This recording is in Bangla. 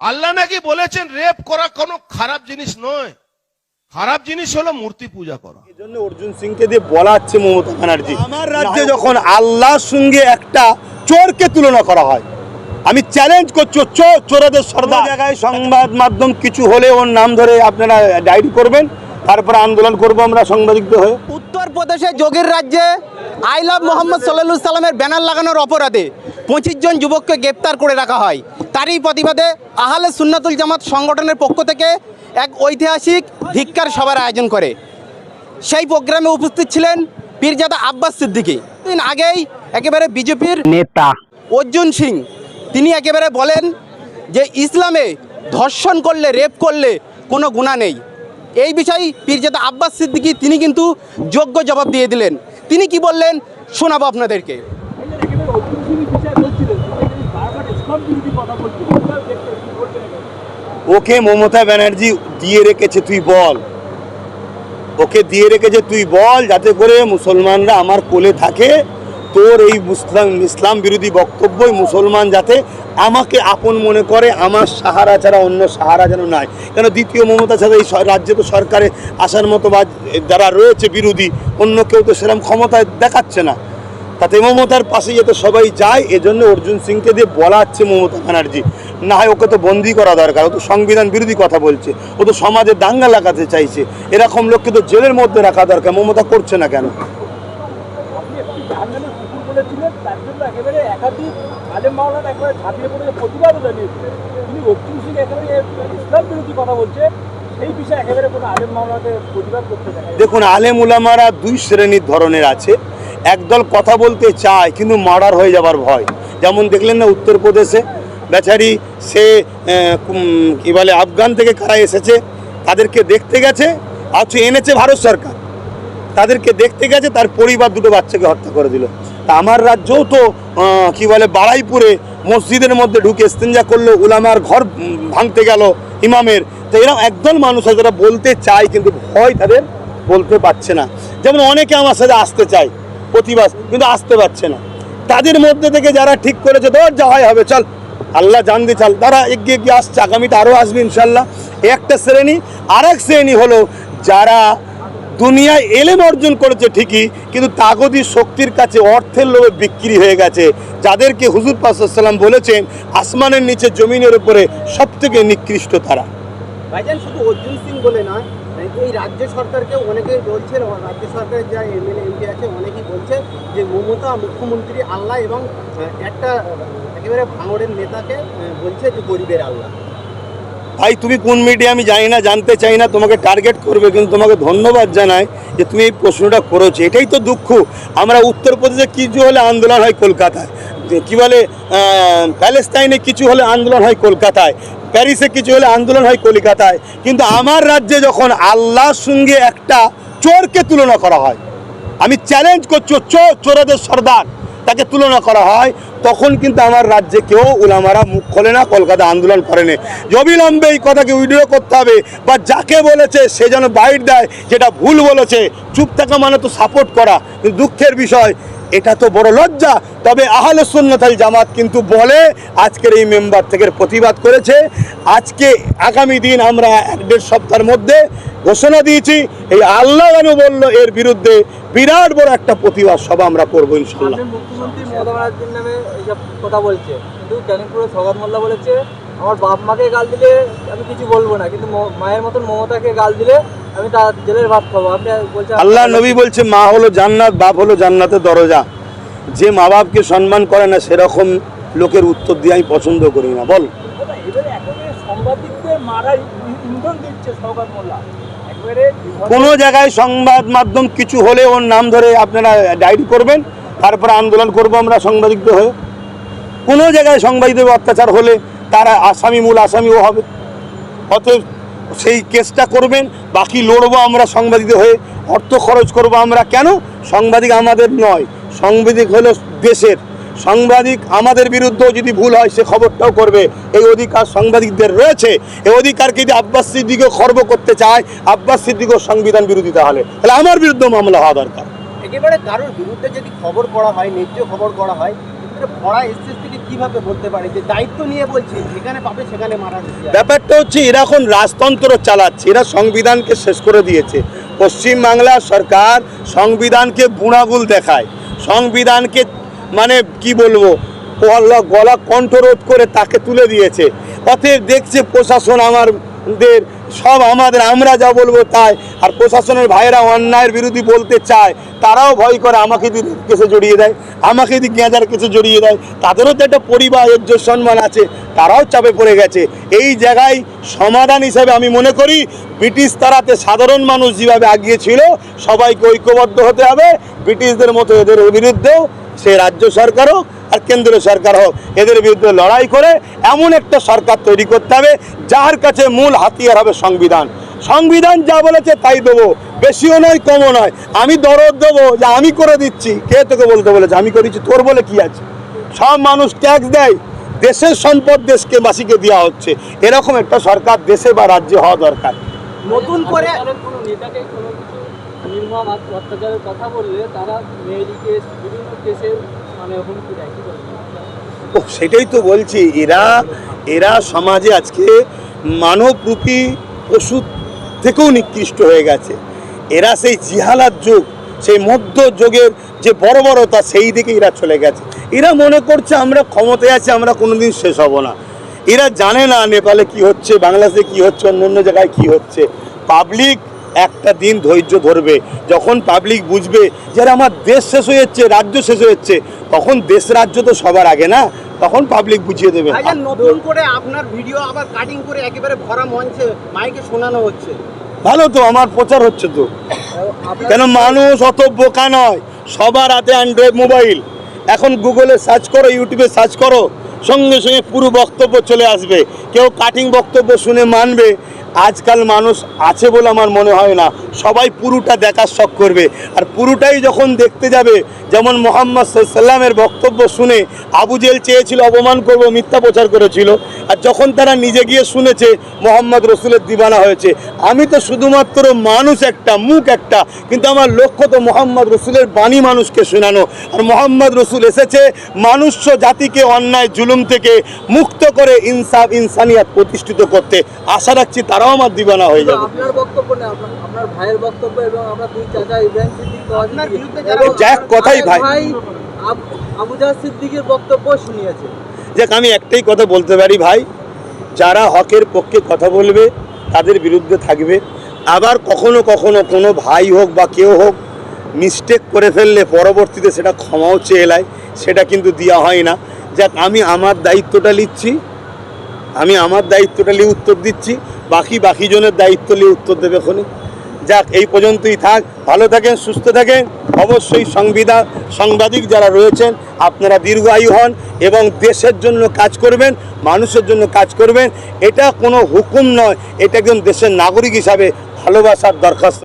আল্লাহ নাকি বলেছেন রেপ করা কোনো খারাপ জিনিস নয়। খারাপ জিনিস হলো মূর্তি পূজা করা। এই জন্য অর্জুন সিংকে দিয়ে বলা হচ্ছে মমতা ব্যানার্জি আমার রাজ্যে যখন আল্লাহর সঙ্গে একটা চোরকে তুলনা করা হয় আমি চ্যালেঞ্জ করছি চোর চোরাদের সর্দা জায়গায় সংবাদ মাধ্যম কিছু হলে ওর নাম ধরে আপনারা ডায়েরি করবেন। তারপরে আন্দোলন করব আমরা সাংবাদিকদের হয়ে। উত্তরপ্রদেশে যোগীর রাজ্যে আই লাভ মোহাম্মদ সাল্লাহ সাল্লামের ব্যানার লাগানোর অপরাধে পঁচিশ জন যুবককে গ্রেপ্তার করে রাখা হয়। তারই প্রতিবাদে আহলে সুন্নাতুল জামাত সংগঠনের পক্ষ থেকে এক ঐতিহাসিক ধিক্কার সভার আয়োজন করে। সেই প্রোগ্রামে উপস্থিত ছিলেন পীরজাদা আব্বাস সিদ্দিকী। দিন আগেই একেবারে বিজেপির নেতা। অর্জুন সিং। তিনি একেবারে বলেন যে ইসলামে ধর্ষণ করলে রেপ করলে কোনো গুণা নেই। এই বিষয়ে পীরজাদা আব্বাস সিদ্দিকী তিনি কিন্তু যোগ্য জবাব দিয়ে দিলেন। তিনি কি বললেন? শোনাবো আপনাদেরকে। ওকে মমতা ব্যানার্জি দিয়ে রেখেছে, তুই বল। ওকে দিয়ে রেখেছে, তুই বল, যাতে করে মুসলমানরা আমার কোলে থাকে। তোর এই মুসলাম, ইসলাম বিরোধী বক্তব্যই মুসলমান যাতে আমাকে আপন মনে করে, আমার সাহারা ছাড়া অন্য সাহারা যেন নাই। কেন দ্বিতীয় মমতা ছাড়া এই রাজ্যে তো সরকারে আসার মতো বা যারা রয়েছে বিরোধী, অন্য কেউ তো সেরকম ক্ষমতা দেখাচ্ছে না। তাতে মমতার পাশে যাতে সবাই যায়, এজন্য অর্জুন সিংকে দিয়ে বলা হচ্ছে মমতা ব্যানার্জি। না হয় ওকে তো বন্দি করা দরকার, ও তো সংবিধান বিরোধী কথা বলছে, ও তো সমাজে দাঙ্গা লাগাতে চাইছে। এরকম লোককে তো জেলের মধ্যে রাখা দরকার, মমতা করছে না কেন আপনি একটি জাহান্নামের কুকুর বলেছিলেন তার জন্য একেবারে একাধিক ঝাঁপিয়ে পড়ে প্রতিবাদও জানিয়েছিলেন তিনি একেবারে ইসলাম বিরোধী কথা বলছে। দেখুন, আলেম উলামারা দুই শ্রেণির ধরনের আছে। একদল কথা বলতে চায়, কিন্তু মার্ডার হয়ে যাবার ভয়। যেমন দেখলেন না উত্তরপ্রদেশে বেচারি সে কি বলে, আফগান থেকে কারা এসেছে, তাদেরকে দেখতে গেছে অথচ এনেছে ভারত সরকার। তাদেরকে দেখতে গেছে, তার পরিবার দুটো বাচ্চাকে হত্যা করে দিল। তা আমার রাজ্যও তো কি বলে বাড়াইপুরে মসজিদের মধ্যে ঢুকে ইস্তেঞ্জা করল, উলামার ঘর ভাঙতে গেল ইমামের। তো এরকম একদল মানুষ আছে যারা বলতে চায়, কিন্তু ভয় তাদের বলতে পারছে না। যেমন অনেকে আমার সাথে আসতে চায় প্রতিবাদ কিন্তু আসতে পারছে না। তাদের মধ্যে থেকে যারা ঠিক করেছে, ধর যা হয় হবে, চল। আল্লাহ জানতে চাল। তারা এগিয়ে এগিয়ে আসছে, আগামীতে আরও আসবে ইনশাল্লাহ একটা শ্রেণি আর এক শ্রেণি হলো যারা দুনিয়ায় এলেম অর্জন করেছে ঠিকই, কিন্তু তাগদি শক্তির কাছে অর্থের লোভে বিক্রি হয়ে গেছে। যাদেরকে হুজুর পাসাল্লাম বলেছেন, আসমানের নিচে জমিনের উপরে সব থেকে নিকৃষ্ট তারা। ভাইজান, শুধু অর্জুন সিং বলে নয় এই রাজ্য সরকারকে অনেকেই বলছে রাজ্য সরকারের যা এমএলএ এমপি আছে, অনেকেই বলছে যে মমতা মুখ্যমন্ত্রী আল্লাহ এবং একটা, একেবারে ভাঙড়ের নেতাকে বলছে যে গরিবের আল্লাহ। ভাই, তুমি কোন মিডিয়া আমি জানি না, জানতে চাই না, তোমাকে টার্গেট করবে, কিন্তু তোমাকে ধন্যবাদ জানাই যে তুমি এই প্রশ্নটা করেছ। এটাই তো দুঃখ। আমরা উত্তরপ্রদেশে কিছু হলে আন্দোলন হয় কলকাতায়। কি বলে প্যালেস্তাইনে কিছু হলে আন্দোলন হয় কলকাতায়। প্যারিসে কিছু হলে আন্দোলন হয় কলকাতায়। কিন্তু আমার রাজ্যে যখন আল্লাহর সঙ্গে একটা চোরকে তুলনা করা হয়, আমি চ্যালেঞ্জ করছি চোর, চোরাদের সর্দার। তাকে তুলনা করা হয়, তখন কিন্তু আমার রাজ্যে কেউ উলামারা মুখ খোলে না, কলকাতা আন্দোলন করেনি অবিলম্বে এই কথাকে উইড্রো করতে হবে বা যাকে বলেছে সে যেন বাইট দেয়, যেটা ভুল বলেছে, চুপ থাকা মানে তো সাপোর্ট করা, কিন্তু দুঃখের বিষয়, এটা তো বড় লজ্জা। তবে আহলে সুন্নতাল জামাত কিন্তু বলে, আজকের এই মেম্বার থেকে প্রতিবাদ করেছে। আজকে আগামী দিন আমরা এক দেড় সপ্তাহের মধ্যে ঘোষণা দিয়েছি, এই আল্লাহ কেন বলল এর বিরুদ্ধে বিরাট বড় একটা প্রতিবাদ সভা আমরা করব ইনশাল্লাহ কথা বলছে। কিন্তু ক্যানিংপুরে সৌগত মোল্লা বলেছে আমার বাপ মাকে গাল দিলে আমি কিছু বলব না কিন্তু মায়ের মতন মমতাকে গাল দিলে আমি তার জেলের ভাত খাব। আপনি বলছেন আল্লাহ নবী বলছে মা হলো জান্নাত বাপ হলো জান্নাতের দরজা। যে মা বাপকে সম্মান করে না সেরকম লোকের উত্তর দিয়ে আমি পছন্দ করি না। বল। সাংবাদিকদের মারা ইন্ধন দিচ্ছে সৌগত মোল্লা। কোনো জায়গায় সংবাদ মাধ্যম কিছু হলে ওর নাম ধরে আপনারা ডায়েরি করবেন, তারপরে আন্দোলন করব আমরা সাংবাদিকদের হয়ে। কোনো জায়গায় সাংবাদিকদের অত্যাচার হলে তারা আসামি মূল আসামিও হবে। অতএব সেই কেসটা করবেন, বাকি লড়বো আমরা সাংবাদিকদের হয়ে। অর্থ খরচ করব আমরা কেন? সাংবাদিক আমাদের নয়, সাংবাদিক হলো দেশের। সাংবাদিক আমাদের বিরুদ্ধেও যদি ভুল হয় সে খবরটাও করবে। এই অধিকার সাংবাদিকদের রয়েছে। এই অধিকারকে যদি আব্বাস সিদ্দিকও খর্ব করতে চায়? আব্বাস সিদ্দিকও সংবিধান বিরোধী তাহলে। তাহলে আমার বিরুদ্ধে মামলা হওয়া দরকার। একেবারে কারোর বিরুদ্ধে যদি খবর করা হয় ন্যায্য খবর করা হয় ক্ষেত্রে ভরা এসএস থেকে কীভাবে বলতে পারে? যে দায়িত্ব নিয়ে বলছি যেখানে পাবে সেখানে মারা ব্যাপারটা হচ্ছে এরা এখন রাজতন্ত্র চালাচ্ছে। এরা সংবিধানকে শেষ করে দিয়েছে। পশ্চিমবাংলা সরকার সংবিধানকে বুড়াগুল দেখায়। সংবিধানকে মানে কি বলব, গলা গলা কণ্ঠরোধ করে তাকে তুলে দিয়েছে। অতএব দেখছে প্রশাসন আমাদের, সব আমাদের, আমরা যা বলব তাই। আর প্রশাসনের ভাইয়েরা অন্যায়ের বিরোধী বলতে চায়, তারাও ভয় করে আমাকে যদি কেসে জড়িয়ে দেয়, আমাকে যদি গেঁজার কেসে জড়িয়ে দেয়, তাদেরও তো একটা পরিবার ইজ্জত সম্মান আছে, তারাও চাপে পড়ে গেছে। এই জায়গায় সমাধান হিসেবে আমি মনে করি, ব্রিটিশ তারাতে সাধারণ মানুষ যেভাবে আগিয়েছিল, সবাইকে ঐক্যবদ্ধ হতে হবে। ব্রিটিশদের মতো এদের বিরুদ্ধেও সে রাজ্য সরকার হোক আর কেন্দ্রীয় সরকার হোক এদের বিরুদ্ধে লড়াই করে এমন একটা সরকার তৈরি করতে হবে যার কাছে মূল হাতিয়ার হবে সংবিধান। সংবিধান যা বলেছে তাই দেবো বেশিও নয় কমও নয়। আমি দরদ দেবো যে আমি করে দিচ্ছি। কে তোকে বলতে বলেছে? আমি করেছি তোর বলে কি আছে? সব মানুষ ট্যাক্স দেয়। দেশের সম্পদ দেশকে বাসীকে দেওয়া হচ্ছে। এরকম একটা সরকার দেশে বা রাজ্যে হওয়া দরকার। নতুন করে নির্মম অত্যাচারের কথা বললে তারা মেয়েলি বিভিন্ন কেসে মানে হুমকি দেয়। কি? ও, সেটাই তো বলছি, এরা এরা সমাজে আজকে মানবরূপী পশু থেকেও নিকৃষ্ট হয়ে গেছে। এরা সেই জিহালার যুগ, সেই মধ্য যুগের যে বড় বর্বরতা সেই দিকে এরা চলে গেছে। এরা মনে করছে, আমরা ক্ষমতায় আছি, আমরা কোনোদিন শেষ হব না। এরা জানে না নেপালে কি হচ্ছে, বাংলাদেশে কি হচ্ছে, অন্য অন্য জায়গায় কি হচ্ছে। পাবলিক একটা দিন ধৈর্য ধরবে। যখন পাবলিক বুঝবে যে আমার দেশ শেষ হয়ে যাচ্ছে রাজ্য শেষ হয়ে যাচ্ছে তখন দেশ রাজ্য তো সবার আগে না? তখন পাবলিক বুঝিয়ে দেবে। নতুন করে আপনার ভিডিও আবার কাটিং করে একেবারে ভরা মঞ্চে মাইকে শোনানো হচ্ছে। ভালো তো আমার প্রচার হচ্ছে তো। কেন মানুষ অত বোকা নয়? সবার হাতে অ্যান্ড্রয়েড মোবাইল এখন গুগলে সার্চ করো ইউটিউবে সার্চ করো। সঙ্গে সঙ্গে পুরো বক্তব্য চলে আসবে। কেউ কাটিং বক্তব্য শুনে মানবে। আজকাল মানুষ আছে বলে আমার মনে হয় না। সবাই পুরোটা দেখার শখ করবে। আর পুরোটাই যখন দেখতে যাবে, যেমন মোহাম্মদ সাল্লামের বক্তব্য শুনে আবু জেল চেয়েছিল, অপমান করব, মিথ্যা প্রচার করেছিল। আর যখন তারা নিজে গিয়ে শুনেছে, মোহাম্মদ রসুলের দিবানা হয়েছে। আমি তো শুধুমাত্র মানুষ একটা, মুখ একটা, কিন্তু আমার লক্ষ্য তো মোহাম্মদ রসুলের বাণী মানুষকে শোনানো। আর মোহাম্মদ রসুল এসেছে, মানুষ্য জাতিকে অন্যায়, জুলুম থেকে মুক্ত করে ইনসাফ ইনসানিয়াত প্রতিষ্ঠিত করতে আশা রাখছি তারাও আমার দিবানা হয়ে যাবে। আপনার বক্তব্য না আপনার আপনার ভাইয়ের বক্তব্য এবং আপনার দুই চাচা ইব্রাহিম সিদ্দিক আপনার বিরুদ্ধে এবং যারা- যাক কথাই ভাই। সিদ্দিকের বক্তব্য শুনিয়েছে। যাক আমি একটাই কথা বলতে পারি ভাই যারা হকের পক্ষে কথা বলবে তাদের বিরুদ্ধে থাকবে। আবার কখনো কখনো কোনো ভাই হোক বা কেউ হোক মিস্টেক করে ফেললে পরবর্তীতে সেটা ক্ষমাও চেয়ে এলায় সেটা কিন্তু দেওয়া হয় না। যাক, আমি আমার দায়িত্বটা নিচ্ছি। আমি আমার দায়িত্বটা নিয়ে উত্তর দিচ্ছি। বাকি বাকি জনের দায়িত্ব নিয়ে উত্তর দেবে খনি যাক, এই পর্যন্তই থাক। ভালো থাকেন, সুস্থ থাকেন। অবশ্যই সংবিধান সাংবাদিক যারা রয়েছেন, আপনারা দীর্ঘায়ু হন এবং দেশের জন্য কাজ করবেন, মানুষের জন্য কাজ করবেন। এটা কোনো হুকুম নয়। এটা একজন দেশের নাগরিক হিসাবে ভালোবাসার দরখাস্ত।